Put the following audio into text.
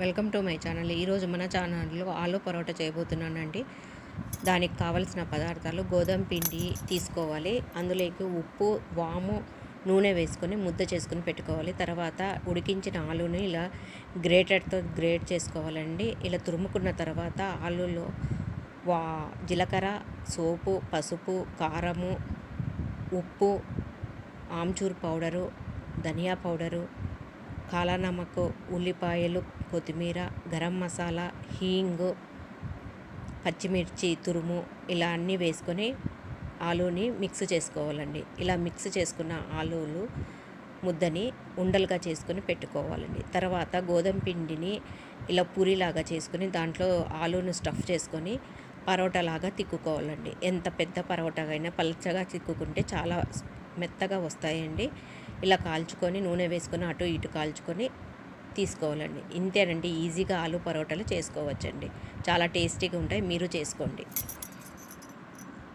Welcome to my channel. ఈరోజు మన ఛానల్లో ఆలు పరోటా చేయబోతున్నానండి. దానికి కావలసిన పదార్థాలు గోధుమ పిండి తీసుకోవాలి. అందులోకి ఉప్పు వాము నూనె వేసుకొని ముద్ద చేసుకుని పెట్టుకోవాలి. తర్వాత ఉడికించిన ఆలుని ఇలా గ్రేటర్తో గ్రేట్ చేసుకోవాలండి. ఇలా తురుముకున్న తర్వాత ఆలులో వా జీలకర్ర సోపు పసుపు కారము ఉప్పు ఆమ్చూర్ పౌడరు ధనియా పౌడరు కాలానమ్మకు ఉల్లిపాయలు కొత్తిమీర గరం మసాలా హీంగ్ పచ్చిమిర్చి తురుము ఇలా అన్నీ వేసుకొని ఆలూని మిక్స్ చేసుకోవాలండి. ఇలా మిక్స్ చేసుకున్న ఆలూలు ముద్దని ఉండలుగా చేసుకొని పెట్టుకోవాలండి. తర్వాత గోధుమ పిండిని ఇలా పూరిలాగా చేసుకొని దాంట్లో ఆలూను స్టఫ్ చేసుకొని పరోటాలాగా తిక్కుకోవాలండి. ఎంత పెద్ద పరోటాకైనా పలచగా తిక్కుకుంటే చాలా మెత్తగా వస్తాయండి. ఇలా కాల్చుకొని నూనె వేసుకొని అటు ఇటు కాల్చుకొని తీసుకోవాలండి. ఇంతేనండి ఈజీగా ఆలు పరోటాలు చేసుకోవచ్చండి. చాలా టేస్టీగా ఉంటాయి మీరు చేసుకోండి.